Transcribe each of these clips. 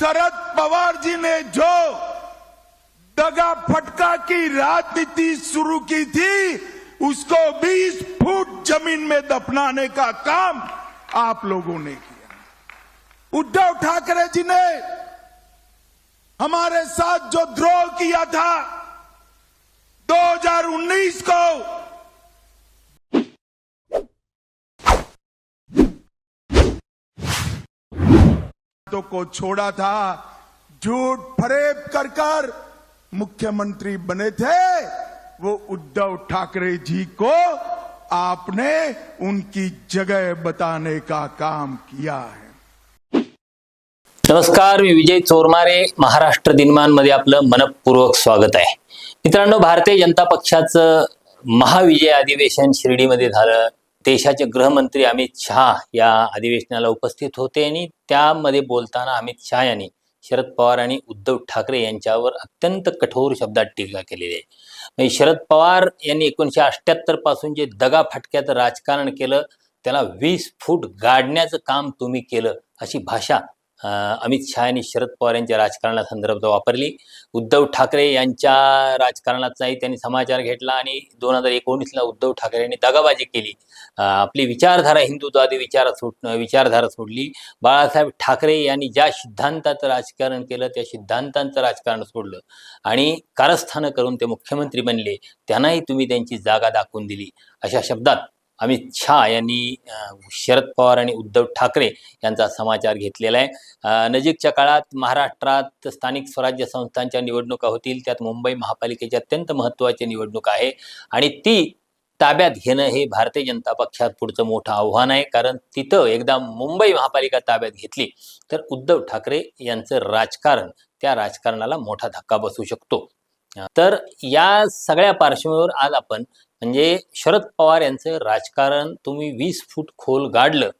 शरद पवार जी ने जो दगा फटका की राजनीति शुरू की थी, उसको 20 फुट ज़मीन में दफनाने का काम आप लोगों ने किया। उद्धव ठाकरे जी ने हमारे साथ जो द्रोह किया था 2019 को तो को छोड़ा था। झूठ फरेब कर कर मुख्यमंत्री बने थे। वो उद्धव ठाकरे जी को आपने उनकी जगह बताने का काम किया है। नमस्कार मी विजय चोरमारे महाराष्ट्र दिनमानमध्ये आपलं मनपूर्वक स्वागत आहे. मित्रांनो भारतीय जनता पक्षाचं महाविजय अधिवेशन शिर्डीमध्ये झालं. देशाचे गृहमंत्री अमित शहा या अधिवेशनाला उपस्थित होते आणि त्यामध्ये बोलताना अमित शहा यांनी शरद पवार आणि उद्धव ठाकरे यांच्यावर अत्यंत कठोर शब्दात टीका केलेली आहे. म्हणजे शरद पवार यांनी एकोणीसशे अठ्ठ्याहत्तरपासून जे दगा फटक्याचं राजकारण केलं त्याला वीस फूट गाडण्याचं काम तुम्ही केलं अशी भाषा अमित शहा आणि शरद पवार यांच्या राजकारणासंदर्भात वापरली. उद्धव ठाकरे यांच्या राजकारणाचाही त्यांनी समाचार घेतला आणि दोन हजार एकोणीसला उद्धव ठाकरे यांनी दगाबाजी केली. आपली विचारधारा हिंदुत्वादी विचार सोड विचारधारा सोडली. बाळासाहेब ठाकरे यांनी ज्या सिद्धांताचं राजकारण केलं त्या सिद्धांतांचं राजकारण सोडलं आणि कारस्थानं करून ते मुख्यमंत्री बनले. त्यांनाही तुम्ही त्यांची जागा दाखवून दिली. अशा शब्दात अमित शहा यांनी शरद पवार आणि उद्धव ठाकरे यांचा समाचार घेतलेला आहे. नजीकच्या काळात महाराष्ट्रात स्थानिक स्वराज्य संस्थांच्या निवडणुका होतील. त्यात मुंबई महापालिकेची अत्यंत महत्त्वाची निवडणूक आहे. आणि ती ताब्यात घेणं हे भारतीय जनता पक्षात पुढचं मोठं आव्हान आहे. कारण तिथं एकदा मुंबई महापालिका ताब्यात घेतली तर उद्धव ठाकरे यांचं राजकारण त्या राजकारणाला मोठा धक्का बसू शकतो. तर या सगळ्या पार्श्वभूमीवर आज आपण म्हणजे शरद पवार यांचं राजकारण तुम्ही वीस फूट खोल गाडलं.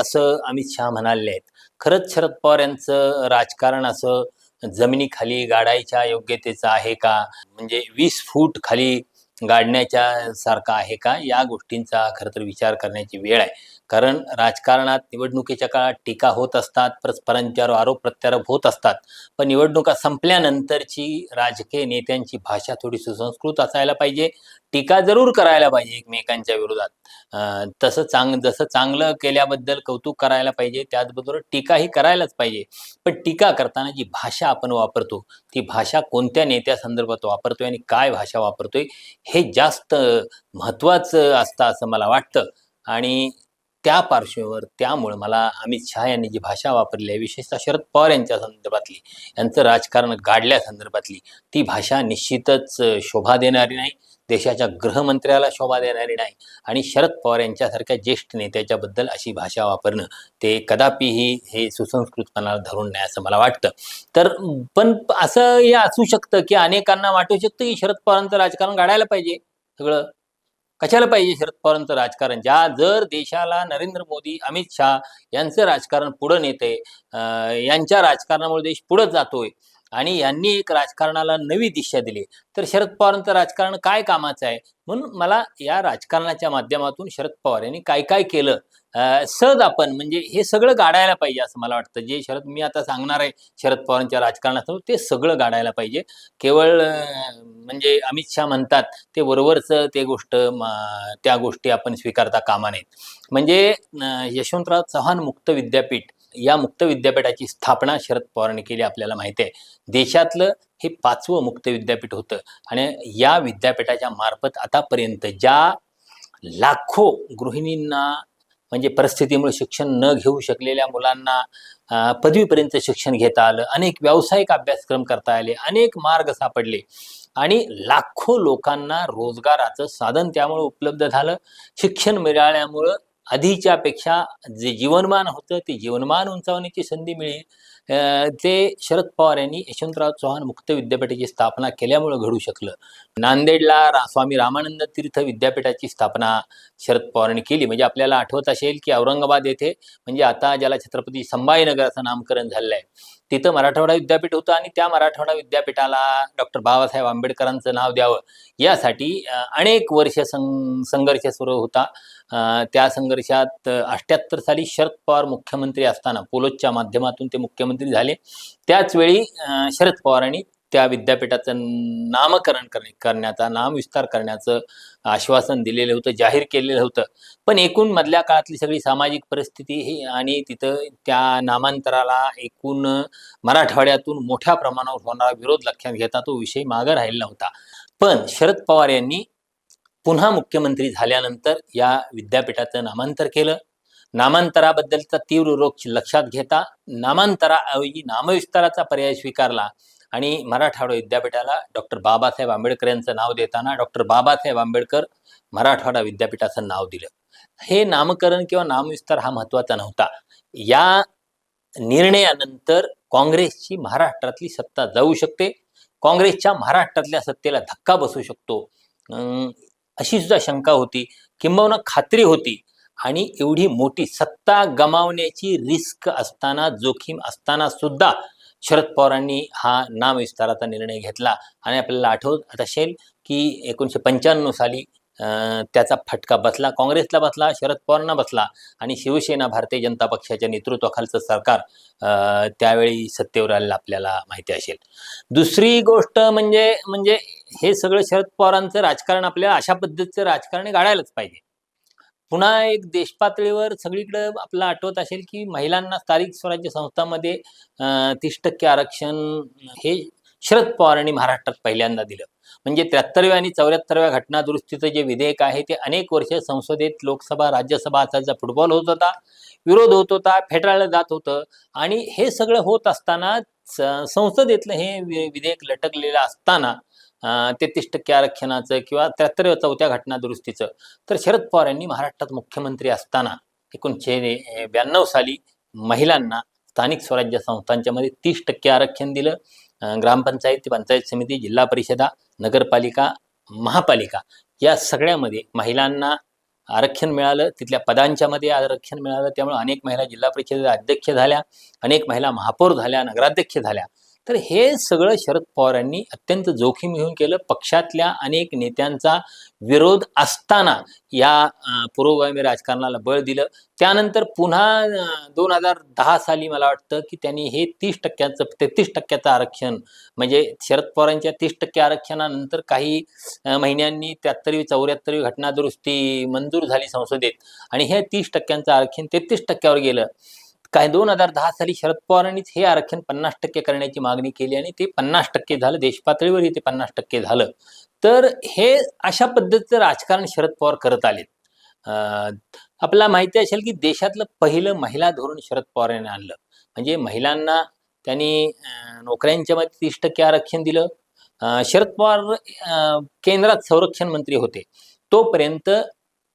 असं अमित शहा म्हणाले आहेत. खरंच शरद पवार यांचं राजकारण असं जमिनीखाली गाडायच्या योग्यतेचं आहे का? म्हणजे वीस फूट खाली गाडण्याच्या सारखं आहे का? या गोष्टींचा खरं तर विचार करण्याची वेळ आहे. कारण राजकारणात निवडणुकीच्या काळात टीका होत असतात परस्परांच्यावर आरोप प्रत्यारोप होत असतात. पण निवडणुका संपल्यानंतरची राजकीय नेत्यांची भाषा थोडी सुसंस्कृत असायला पाहिजे. टीका जरूर करायला पाहिजे एकमेकांच्या विरोधात. तसं चांग जसं चांगलं केल्याबद्दल कौतुक करायला पाहिजे त्याचबरोबर टीकाही करायलाच पाहिजे. पण टीका करताना जी भाषा आपण वापरतो ती भाषा कोणत्या नेत्या संदर्भात वापरतोय आणि काय भाषा वापरतोय हे जास्त महत्त्वाचं असतं असं मला वाटतं. आणि त्या पार्श्वभूमीवर त्यामुळे मला अमित शहा यांनी जी भाषा वापरली आहे विशेषतः शरद पवार यांच्या संदर्भातली यांचं राजकारण गाडल्या संदर्भातली ती भाषा निश्चितच शोभा देणारी नाही. देशाच्या गृहमंत्र्याला शोभा देणारी नाही. आणि शरद पवार यांच्यासारख्या ज्येष्ठ नेत्याच्याबद्दल अशी भाषा वापरणं ते कदापिही हे सुसंस्कृतपणाला धरून नाही असं मला वाटतं. तर पण असं हे असू शकतं की अनेकांना वाटू शकतं की शरद पवारांचं राजकारण गाडायला पाहिजे सगळं. कशाला पाहिजे शरद पवारांचं राजकारण? ज्या जर देशाला नरेंद्र मोदी अमित शहा यांचं राजकारण पुढं नेते यांच्या राजकारणामुळे देश पुढं जातोय आणि यांनी एक राजकारणाला नवी दिशा दिली. तर शरद पवारांचं राजकारण काय कामाचं आहे? म्हणून मला या राजकारणाच्या माध्यमातून शरद पवार यांनी काय काय केलं? सहज आपण म्हणजे हे सगळं गाडायला पाहिजे असं मला वाटतं. जे शरद मी आता सांगणार आहे शरद पवारांच्या राजकारणासमोर ते सगळं गाडायला पाहिजे. केवळ म्हणजे अमित शहा म्हणतात ते बरोबरचं ते गोष्ट त्या गोष्टी आपण स्वीकारता कामा नयेत. म्हणजे यशवंतराव चव्हाण मुक्त विद्यापीठ या मुक्त विद्यापीठाची स्थापना शरद पवारांनी केली आपल्याला माहिती आहे. देशातलं हे पाचवं मुक्त विद्यापीठ होतं. आणि या विद्यापीठाच्या मार्फत आतापर्यंत ज्या लाखो गृहिणींना म्हणजे परिस्थितीमुळे शिक्षण न घेऊ शकलेल्या मुलांना पदवीपर्यंत शिक्षण घेता आलं अनेक व्यावसायिक अभ्यासक्रम करता आले अनेक मार्ग सापडले आणि लाखो लोकांना रोजगाराचं साधन त्यामुळे उपलब्ध झालं. शिक्षण मिळाल्यामुळं आधीच्या पेक्षा जे जीवनमान होतं ते जीवनमान उंचावण्याची संधी मिळेल. ते शरद पवार यांनी यशवंतराव चव्हाण मुक्त विद्यापीठाची स्थापना केल्यामुळं घडू शकलं. नांदेडला रा स्वामी रामानंद तीर्थ विद्यापीठाची स्थापना शरद पवारांनी केली. म्हणजे आपल्याला आठवत असेल की औरंगाबाद येथे म्हणजे आता ज्याला छत्रपती संभाजीनगर असं नामकरण झालेलं आहे तिथं मराठवाडा विद्यापीठ होतं आणि त्या मराठवाडा विद्यापीठाला डॉक्टर बाबासाहेब आंबेडकरांचं नाव द्यावं. यासाठी अनेक वर्ष सं संघर्ष सुरू होता. त्या संघर्षात अठ्ठ्याहत्तर साली शरद पवार मुख्यमंत्री असताना पोलोजच्या माध्यमातून ते मुख्यमंत्री झाले. त्याचवेळी शरद पवारांनी त्या विद्यापीठाचं नामकरण करणे करण्याचा नामविस्तार करण्याचं आश्वासन दिलेलं होतं जाहीर केलेलं होतं. पण एकूण मधल्या काळातली सगळी सामाजिक परिस्थिती ही आणि तिथं त्या नामांतराला एकूण मराठवाड्यातून मोठ्या प्रमाणावर होणारा विरोध लक्षात घेता तो विषय मागं राहिला होता. पण शरद पवार यांनी पुन्हा मुख्यमंत्री झाल्यानंतर या विद्यापीठाचं नामांतर केलं. नामांतराबद्दलचा तीव्र रोग लक्षात घेता नामांतराऐवजी नामविस्ताराचा पर्याय स्वीकारला आणि मराठवाडा विद्यापीठाला डॉक्टर बाबासाहेब आंबेडकर यांचं नाव देताना डॉक्टर बाबासाहेब आंबेडकर मराठवाडा विद्यापीठाचं नाव दिलं. हे नामकरण किंवा नामविस्तार हा महत्त्वाचा नव्हता. या निर्णयानंतर काँग्रेसची महाराष्ट्रातली सत्ता जाऊ शकते काँग्रेसच्या महाराष्ट्रातल्या सत्तेला धक्का बसू शकतो. अशी सुद्धा शंका होती. किंबहुना खात्री होती. आणि एवढी मोठी सत्ता गमावण्याची रिस्क असताना जोखीम असताना सुद्धा शरद पवारांनी हा नामविस्ताराचा निर्णय घेतला. आणि आपल्याला आठवत असेल की एकोणीसशे पंच्याण्णव साली त्याचा फटका बसला काँग्रेसला बसला शरद पवारांना बसला आणि शिवसेना भारतीय जनता पक्षाच्या नेतृत्वाखालचं सरकार त्यावेळी सत्तेवर आलेलं आपल्याला माहिती असेल. दुसरी गोष्ट म्हणजे म्हणजे हे सगळं शरद पवारांचं राजकारण आपल्याला अशा पद्धतीचं राजकारण गाळायलाच पाहिजे. पुन्हा एक देशपातळीवर सगळीकडे आपल्याला आठवत असेल की महिलांना स्थानिक स्वराज्य संस्थांमध्ये तीस टक्के आरक्षण हे शरद पवारांनी महाराष्ट्रात पहिल्यांदा दिलं. म्हणजे त्र्याहत्तरव्या आणि चौऱ्याहत्तरव्या घटना दुरुस्तीचं जे विधेयक आहे ते अनेक वर्ष संसदेत लोकसभा राज्यसभा असायचा फुटबॉल होत होता विरोध होत होता फेटाळलं जात होतं आणि हे सगळं होत असताना स- संसदेतलं हे वि- विधेयक लटकलेलं असताना तेहतीस टक्के आरक्षणाचं किंवा त्र्याहत्तर चौथ्या घटना दुरुस्तीचं. तर शरद पवार यांनी महाराष्ट्रात मुख्यमंत्री असताना एकोणीसशे ब्याण्णव साली महिलांना स्थानिक स्वराज्य संस्थांच्या मध्ये तीस टक्के आरक्षण दिलं. ग्रामपंचायत पंचायत समिती जिल्हा परिषदा नगरपालिका महापालिका या सगळ्यामध्ये महिलांना आरक्षण मिळालं. तिथल्या पदांच्या मध्ये आरक्षण मिळालं. त्यामुळे अनेक महिला जिल्हा परिषदेच्या अध्यक्ष झाल्या अनेक महिला महापौर झाल्या नगराध्यक्ष झाल्या. तर हे सगळं शरद पवारांनी अत्यंत जोखीम घेऊन केलं. पक्षातल्या अनेक नेत्यांचा विरोध असताना या पुरोगामी राजकारणाला बळ दिलं. त्यानंतर पुन्हा दोन हजार दहा साली मला वाटतं की त्यांनी हे तीस टक्क्याचं तेहतीस टक्क्याचं आरक्षण म्हणजे शरद पवारांच्या तीस टक्के आरक्षणानंतर काही महिन्यांनी त्र्याहत्तरवी चौऱ्याहत्तरवी घटना दुरुस्ती मंजूर झाली संसदेत. आणि हे तीस टक्क्यांचं आरक्षण तेहतीस टक्क्यावर गेलं. काय दोन हजार दहा साली शरद पवारांनीच हे आरक्षण पन्नास टक्के करण्याची मागणी केली आणि ते पन्नास टक्के झालं. देशपातळीवर ते पन्नास टक्के झालं. तर हे अशा पद्धतीचं राजकारण शरद पवार करत आलेत. अं, आपल्याला माहिती असेल की देशातलं पहिलं महिला धोरण शरद पवार यांनी आणलं. म्हणजे महिलांना त्यांनी नोकऱ्यांच्या मध्ये तीस टक्के आरक्षण दिलं. शरद पवार केंद्रात संरक्षण मंत्री होते. तोपर्यंत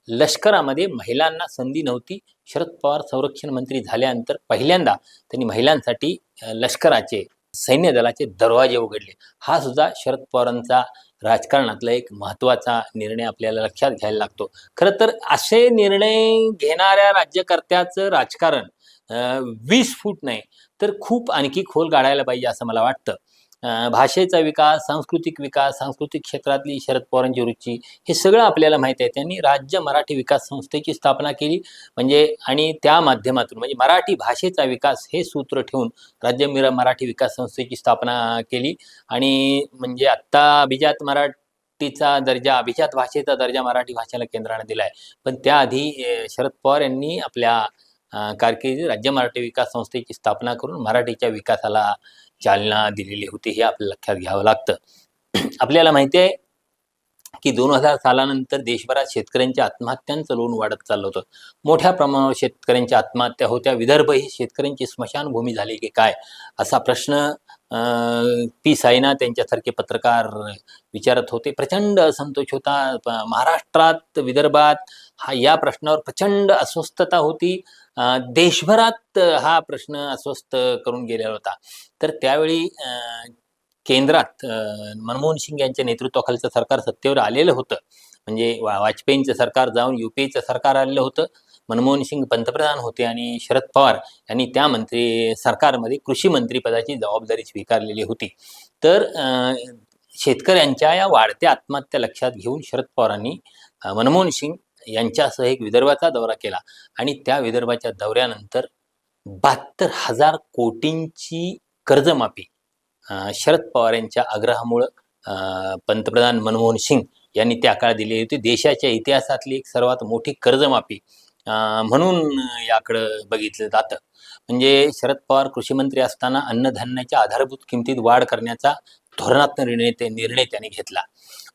लष्करामध्ये महिलांना संधी नव्हती. शरद पवार संरक्षण मंत्री झाल्यानंतर पहिल्यांदा त्यांनी महिलांसाठी लष्कराचे सैन्य दलाचे दरवाजे उघडले. हा सुद्धा शरद पवारांचा राजकारणातला एक महत्त्वाचा निर्णय आपल्याला लक्षात घ्यायला लागतो. खरं तर असे निर्णय घेणाऱ्या राज्यकर्त्याचं राजकारण वीस फूट नाही तर खूप आणखी खोल गाडायला पाहिजे असं मला वाटतं. भाषेचा विकास सांस्कृतिक विकास सांस्कृतिक क्षेत्रातली शरद पवारांची रुची हे सगळं आपल्याला माहीत आहे. त्यांनी राज्य मराठी विकास संस्थेची स्थापना केली. म्हणजे आणि त्या माध्यमातून म्हणजे मराठी भाषेचा विकास हे सूत्र ठेवून राज्य मिरा मराठी विकास संस्थेची स्थापना केली. आणि म्हणजे आत्ता अभिजात मराठीचा दर्जा अभिजात भाषेचा दर्जा मराठी भाषेला केंद्राने दिला आहे. पण त्याआधी शरद पवार यांनी आपल्या कारकिर्दीत राज्य मराठी विकास संस्थेची स्थापना करून मराठीच्या विकासाला चालना दिलेली होती हे आपल्याला लक्षात घ्यावं लागतं. आपल्याला माहिती आहे की दोन हजार सालानंतर देशभरात शेतकऱ्यांच्या आत्महत्यांचं लोन वाढत चाललं होतं. मोठ्या प्रमाणावर शेतकऱ्यांच्या आत्महत्या होत्या. विदर्भ ही शेतकऱ्यांची स्मशानभूमी झाली की काय? असा प्रश्न पी साईनाथ त्यांच्यासारखे पत्रकार विचारत होते. प्रचंड असंतोष होता. प- महाराष्ट्रात विदर्भात हा या प्रश्नावर प्रचंड अस्वस्थता होती. देशभरात हा प्रश्न अस्वस्थ करून गेलेला होता. तर त्यावेळी केंद्रात मनमोहन सिंग यांच्या नेतृत्वाखालचं सरकार सत्तेवर आलेलं होतं. म्हणजे वा- वाजपेयींचं सरकार जाऊन युपीचं सरकार आलेलं होतं. मनमोहन सिंग पंतप्रधान होते आणि शरद पवार यांनी त्या मंत्री सरकारमध्ये कृषी मंत्री पदाची जबाबदारी स्वीकारलेली होती. तर शेतकऱ्यांच्या या वाढत्या आत्महत्या लक्षात घेऊन शरद पवारांनी मनमोहन सिंग यांच्यासह एक विदर्भाचा दौरा केला. आणि त्या विदर्भाच्या दौऱ्यानंतर बहात्तर हजार कोटींची कर्जमाफी शरद पवार यांच्या आग्रहामुळं पंतप्रधान मनमोहन सिंग यांनी त्या काळात दिलेली होती. देशाच्या इतिहासातली एक सर्वात मोठी कर्जमाफी म्हणून याकडं बघितलं जातं. म्हणजे शरद पवार कृषी मंत्री असताना अन्नधान्याच्या आधारभूत किमतीत वाढ करण्याचा धोरणात्मक निर्णय ते निर्णय त्यांनी घेतला.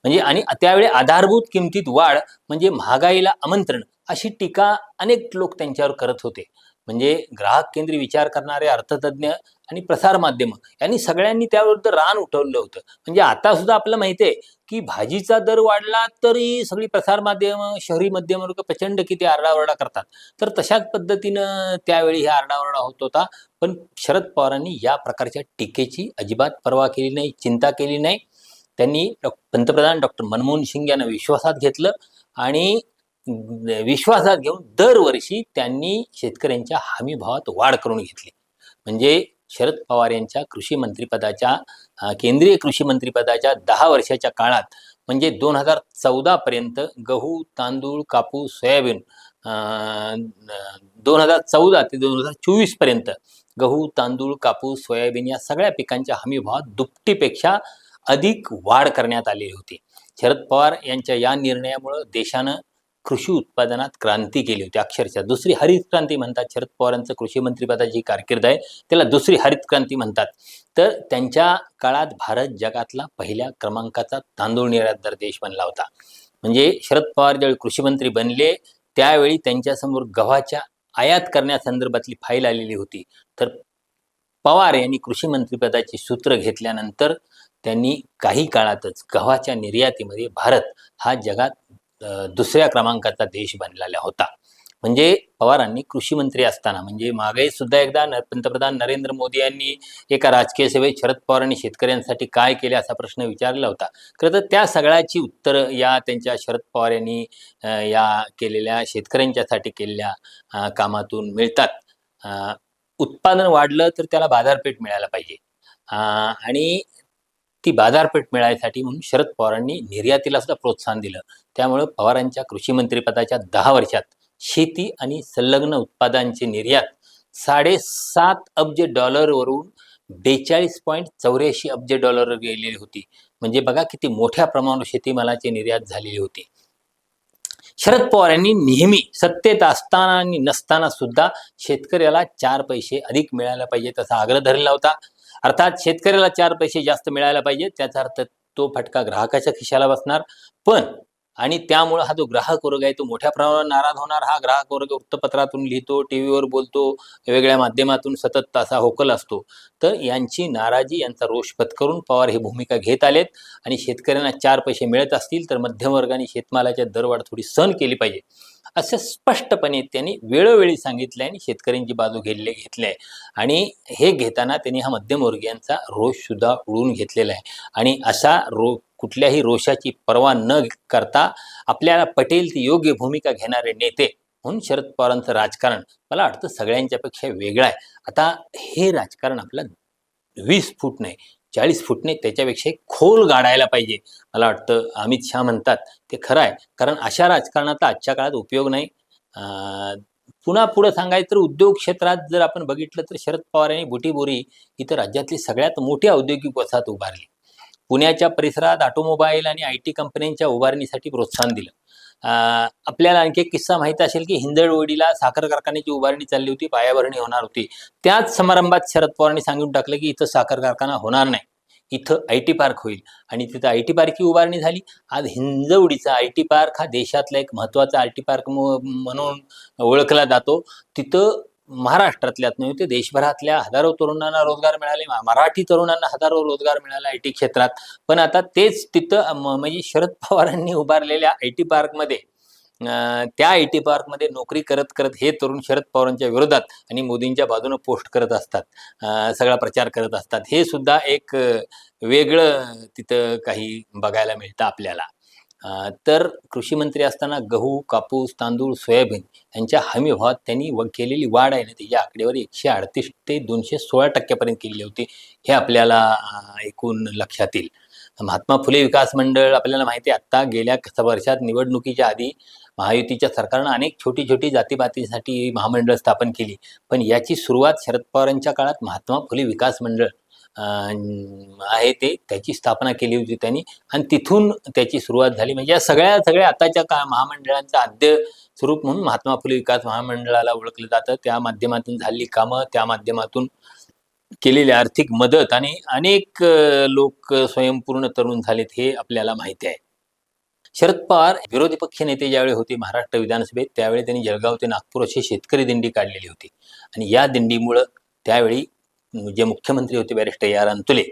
म्हणजे आणि त्यावेळी आधारभूत किमतीत वाढ म्हणजे महागाईला आमंत्रण अशी टीका अनेक लोक त्यांच्यावर करत होते. म्हणजे ग्राहक केंद्री विचार करणारे अर्थतज्ञ आणि प्रसार माध्यम यांनी सगळ्यांनी त्याविरुद्ध रान उठवलं होतं. म्हणजे आता सुद्धा आपल्याला माहिती आहे की भाजीचा दर वाढला तरी सगळी प्रसारमाध्यम शहरी मध्यम वर्ग प्रचंड किती आरडाओरडा करतात. तर तशाच पद्धतीनं त्यावेळी हा आरडाओरडा होत होता. पण शरद पवारांनी या प्रकारच्या टीकेची अजिबात पर्वा केली नाही चिंता केली नाही. त्यांनी डॉ- पंतप्रधान डॉक्टर मनमोहन सिंग यांना विश्वासात घेतलं आणि विश्वासात घेऊन दरवर्षी त्यांनी शेतकऱ्यांच्या हमी भावात वाढ करून घेतली. म्हणजे शरद पवार यांच्या कृषी मंत्रीपदाच्या केंद्रीय कृषी मंत्रीपदाच्या दहा वर्षाच्या काळात म्हणजे दोन हजार चौदापर्यंत गहू तांदूळ कापूस सोयाबीन दोन हजार चौदा ते दोन हजार चोवीसपर्यंत गहू तांदूळ कापूस सोयाबीन या सगळ्या पिकांच्या हमीभावात दुपटीपेक्षा अधिक वाढ करण्यात आलेली होती. शरद पवार यांच्या या निर्णयामुळं देशानं कृषी उत्पादनात क्रांती केली होती अक्षरशः. दुसरी हरित क्रांती म्हणतात. शरद पवारांचं कृषी मंत्रीपदाची कारकीर्द आहे त्याला दुसरी हरित क्रांती म्हणतात. तर त्यांच्या काळात भारत जगातला पहिल्या क्रमांकाचा तांदूळ निर्यातदार देश बनला होता. म्हणजे शरद पवार ज्यावेळी कृषी मंत्री बनले त्यावेळी त्यांच्यासमोर गव्हाच्या आयात करण्यासंदर्भातली फाईल आलेली होती. तर पवार यांनी कृषी मंत्रिपदाची सूत्र घेतल्यानंतर त्यांनी काही काळातच गव्हाच्या निर्यातीमध्ये भारत हा जगात दुसऱ्या क्रमांकाचा देश बनलेला होता. म्हणजे पवारांनी कृषी मंत्री असताना म्हणजे मागे सुद्धा एकदा न- पंतप्रधान नरेंद्र मोदी यांनी एका राजकीय सभेत शरद पवारांनी शेतकऱ्यांसाठी काय केले असा प्रश्न विचारला होता. खरं तर त्या सगळ्याची उत्तरं या त्यांच्या शरद पवार यांनी या केलेल्या शेतकऱ्यांच्यासाठी केलेल्या कामातून मिळतात. उत्पादन वाढलं तर त्याला बाजारपेठ मिळायला पाहिजे. आणि ती बाजारपेठ मिळायसाठी म्हणून शरद पवारांनी निर्यातीला सुद्धा प्रोत्साहन दिलं. त्यामुळं पवारांच्या कृषी मंत्रिपदाच्या दहा वर्षात शेती आणि संलग्न उत्पादनांची निर्यात साडेसात अब्ज डॉलरवरून बेचाळीस पॉईंट चौऱ्याऐंशी अब्ज डॉलर गेलेली होती. म्हणजे बघा किती मोठ्या प्रमाणावर शेतीमालाची निर्यात झालेली होती. शरद पवार यांनी नेहमी सत्तेत असताना आणि नसताना सुद्धा शेतकऱ्याला चार पैसे अधिक मिळायला पाहिजे तसा आग्रह धरला होता. अर्थात शेतकऱ्याला चार पैसे जास्त मिळायला पाहिजे. त्याचा अर्थ तो फटका ग्राहकाच्या खिशाला बसणार. पण आणि त्यामुळं हा जो ग्राहक वर्ग आहे तो मोठ्या प्रमाणावर नाराज होणार. हा ग्राहक वर्ग वृत्तपत्रातून लिहितो टी व्हीवर बोलतो वेगवेगळ्या माध्यमातून सतत तासा होकल असतो. तर यांची नाराजी यांचा रोष पत्करून पवार ही भूमिका घेत आलेत आणि शेतकऱ्यांना चार पैसे मिळत असतील तर मध्यमवर्गाने शेतमालाच्या दरवाढ थोडी सहन केली पाहिजे. असं स्पष्टपणे त्यांनी वेळोवेळी सांगितलं आणि शेतकऱ्यांची बाजू घेतले घेतली आहे. आणि हे घेताना त्यांनी हा मध्यमवर्गीयांचा रोष सुद्धा उडून घेतलेला आहे. आणि असा रो कुठल्याही रोषाची पर्वा न करता आपल्याला पटेल ती योग्य भूमिका घेणारे नेते म्हणून शरद पवारांचं राजकारण मला वाटतं सगळ्यांच्यापेक्षा वेगळं आहे. आता हे राजकारण आपलं वीस फूट नाही चाळीस फूट नाही त्याच्यापेक्षा खोल गाडायला पाहिजे. मला वाटतं अमित शहा म्हणतात ते खरं आहे कारण अशा राजकारणाचा आजच्या काळात उपयोग नाही. पुन्हा पुढं सांगायचं तर उद्योग क्षेत्रात जर आपण बघितलं तर शरद पवार यांनी बुटीबोरी इथं राज्यातली सगळ्यात मोठी औद्योगिक वसाहत उभारली. पुण्याच्या परिसरात ऑटोमोबाईल आणि आय टी कंपन्यांच्या उभारणीसाठी प्रोत्साहन दिलं. आपल्याला आणखी एक किस्सा माहीत असेल की हिंदळवडीला साखर कारखान्याची उभारणी चालली होती पायाभरणी होणार होती. त्याच समारंभात शरद पवारांनी सांगून टाकलं की इथं साखर कारखाना होणार नाही. इथं आय टी पार्क होईल आणि तिथं आय टी पार्कची उभारणी झाली. आज हिंजवडीचा आय टी पार्क हा देशातला एक महत्त्वाचा आय टी पार्क म्हणून ओळखला जातो. तिथं महाराष्ट्रातल्यात नव्हे ते देशभरातल्या हजारो तरुणांना रोजगार मिळाले मराठी तरुणांना हजारो रोजगार मिळाला आय टी क्षेत्रात. पण आता तेच तिथं म- म्हणजे शरद पवारांनी उभारलेल्या आय टी पार्कमध्ये त्या आय टी पार्कमध्ये नोकरी करत करत हे तरुण शरद पवारांच्या विरोधात आणि मोदींच्या बाजूने पोस्ट करत असतात सगळा प्रचार करत असतात. हे सुद्धा एक वेगळं तिथं काही बघायला मिळतं आपल्याला. तर कृषी मंत्री असताना गहू कापूस तांदूळ सोयाबीन यांच्या हमी भावात त्यांनी व केलेली वाढ आहे ना त्याची आकडेवारी एकशे अडतीस ते दोनशे सोळा टक्क्यापर्यंत केलेली होती हे आपल्याला एकूण लक्षात येईल. महात्मा फुले विकास मंडळ आपल्याला माहिती आहे आत्ता गेल्या वर्षात निवडणुकीच्या आधी महायुतीच्या सरकारनं अनेक छोटी छोटी जातीपातीसाठी महामंडळ स्थापन केली. पण याची सुरुवात शरद पवारांच्या काळात महात्मा फुले विकास मंडळ आहे ते त्याची स्थापना केली होती त्यांनी. आणि तिथून त्याची सुरुवात झाली. म्हणजे या सगळ्या सगळ्या आताच्या का महामंडळांचं आद्य स्वरूप म्हणून महात्मा फुले विकास महामंडळाला ओळखलं जातं. त्या माध्यमातून झालेली कामं त्या माध्यमातून केलेली आर्थिक मदत आणि अनेक लोक स्वयंपूर्ण तरुण झालेत हे आपल्याला माहिती आहे. शरद पवार विरोधी पक्ष नेते ज्यावेळी होते महाराष्ट्र विधानसभेत त्यावेळी त्यांनी जळगाव ते नागपूर अशी शेतकरी दिंडी काढलेली होती. आणि या दिंडीमुळं त्यावेळी जे मुख्यमंत्री होते बॅरिस्टर आर अंतुले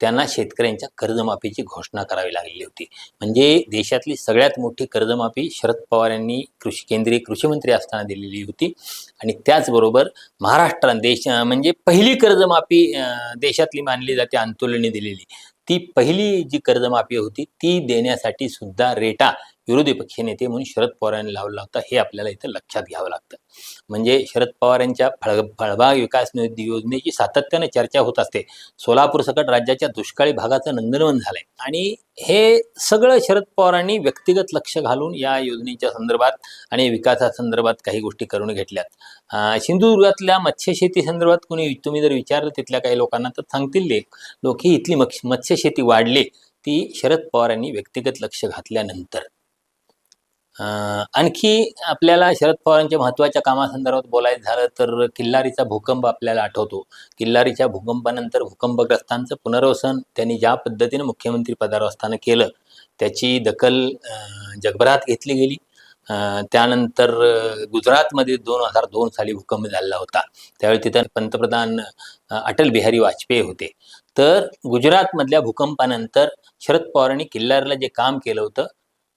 त्यांना शेतकऱ्यांच्या कर्जमाफीची घोषणा करावी लागलेली होती. म्हणजे देशातली सगळ्यात मोठी कर्जमाफी शरद पवार यांनी कृषी केंद्रीय कृषी मंत्री असताना दिलेली होती. आणि त्याचबरोबर महाराष्ट्रात देश म्हणजे पहिली कर्जमाफी देशातली मानली जाते आंदोलने दिलेली. ती पहिली जी कर्जमाफी होती ती देण्यासाठी सुद्धा रेटा विरोधी पक्षनेते म्हणून शरद पवार यांनी लावला होता. हे आपल्याला इथं लक्षात घ्यावं लागतं. म्हणजे शरद पवार यांच्या फळ फळबाग विकास निधी योजनेची सातत्याने चर्चा होत असते. सोलापूर सकट राज्याच्या दुष्काळी भागाचं नंदनवन झालंय. आणि हे सगळं शरद पवारांनी व्यक्तिगत लक्ष घालून या योजनेच्या संदर्भात आणि विकासासंदर्भात काही गोष्टी करून घेतल्यात. सिंधुदुर्गातल्या मत्स्यशेती संदर्भात कोणी तुम्ही जर विचारलं तिथल्या काही लोकांना तर सांगतील लोक ही इथली मक्ष मत्स्यशेती वाढली ती शरद पवार यांनी व्यक्तिगत लक्ष घातल्यानंतर. आणखी आपल्याला शरद पवारांच्या महत्त्वाच्या कामासंदर्भात बोलायचं झालं तर किल्लारीचा भूकंप आपल्याला आठवतो. किल्लारीच्या भूकंपानंतर भूकंपग्रस्तांचं पुनर्वसन त्यांनी ज्या पद्धतीने मुख्यमंत्री पदावर असताना केलं त्याची दखल जगभरात घेतली गेली. त्यानंतर गुजरातमध्ये दोन हजार दोन साली भूकंप झालेला होता. त्यावेळी तिथं पंतप्रधान अटल बिहारी वाजपेयी होते. तर गुजरातमधल्या भूकंपानंतर शरद पवारांनी किल्लारीला जे काम केलं होतं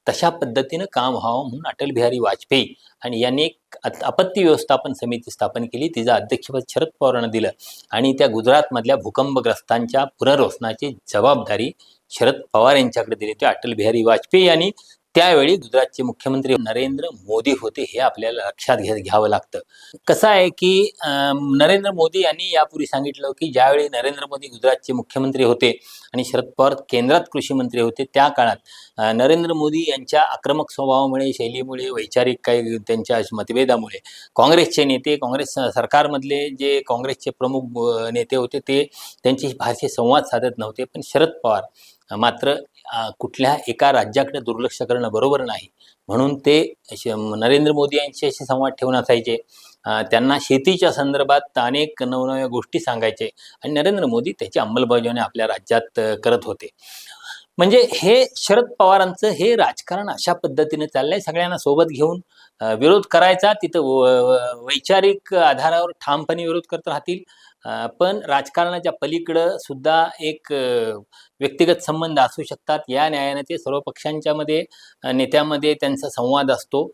तशा पद्धतीनं काम व्हावं म्हणून अटल बिहारी वाजपेयी आणि यांनी एक आपत्ती व्यवस्थापन समिती स्थापन केली. तिचं अध्यक्षपद शरद पवारांना दिलं. आणि त्या गुजरातमधल्या भूकंपग्रस्तांच्या पुनर्वसनाची जबाबदारी शरद पवार यांच्याकडे दिली. ते अटल बिहारी वाजपेयी यांनी त्यावेळी गुजरातचे मुख्यमंत्री नरेंद्र मोदी होते हे आपल्याला लक्षात घे घ्यावं लागतं. कसं आहे की नरेंद्र मोदी यांनी यापूर्वी सांगितलं की ज्यावेळी नरेंद्र मोदी गुजरातचे मुख्यमंत्री होते आणि शरद पवार केंद्रात कृषी मंत्री होते त्या काळात नरेंद्र मोदी यांच्या आक्रमक स्वभावामुळे शैलीमुळे वैचारिक काही त्यांच्या मतभेदामुळे काँग्रेसचे नेते काँग्रेस सरकारमधले जे काँग्रेसचे प्रमुख नेते होते ते त्यांची भाषे संवाद साधत नव्हते. पण शरद पवार मात्र कुठल्या एका राज्याकडे दुर्लक्ष करणं बरोबर नाही. म्हणून ते नरेंद्र मोदी यांच्याशी संवाद ठेवून असायचे. त्यांना शेतीच्या संदर्भात अनेक नवनव्या गोष्टी सांगायचे आणि नरेंद्र मोदी त्याची अंमलबजावणी आपल्या राज्यात करत होते. म्हणजे हे शरद पवारांचं हे राजकारण अशा पद्धतीने चाललंय. सगळ्यांना सोबत घेऊन विरोध करायचा. तिथं वैचारिक आधारावर ठामपणे विरोध करत राहतील. पण राजकारणाच्या पलीकडं सुद्धा एक व्यक्तिगत संबंध असू शकतात. या न्यायाने ते सर्व पक्षांच्यामध्ये नेत्यामध्ये त्यांचा संवाद असतो.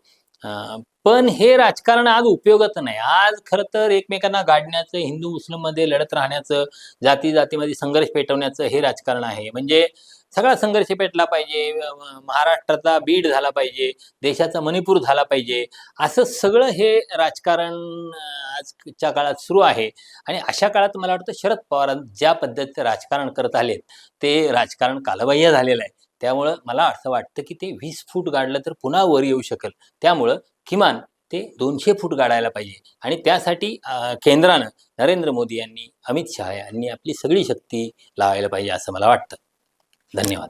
पण हे राजकारण आज उपयोगाचं नाही. आज खरं तर एकमेकांना गाडण्याचं हिंदू मुस्लिममध्ये लढत राहण्याचं जाती जातीमध्ये संघर्ष पेटवण्याचं हे राजकारण आहे. म्हणजे सगळा संघर्ष पेटला पाहिजे महाराष्ट्राचा बीड झाला पाहिजे देशाचा मणिपूर झाला पाहिजे असं सगळं हे राजकारण आजच्या काळात सुरू आहे. आणि अशा काळात मला वाटतं शरद पवार ज्या पद्धतीचं राजकारण करत आलेत ते राजकारण कालबाह्य झालेलं आहे. त्यामुळं मला असं वाटतं की ते वीस फूट गाडलं तर पुन्हा वर येऊ शकेल. त्यामुळं किमान ते दोनशे फूट गाडायला पाहिजे. आणि त्यासाठी केंद्रानं नरेंद्र मोदी यांनी अमित शहा यांनी आपली सगळी शक्ती लावायला पाहिजे असं मला वाटतं. धन्यवाद.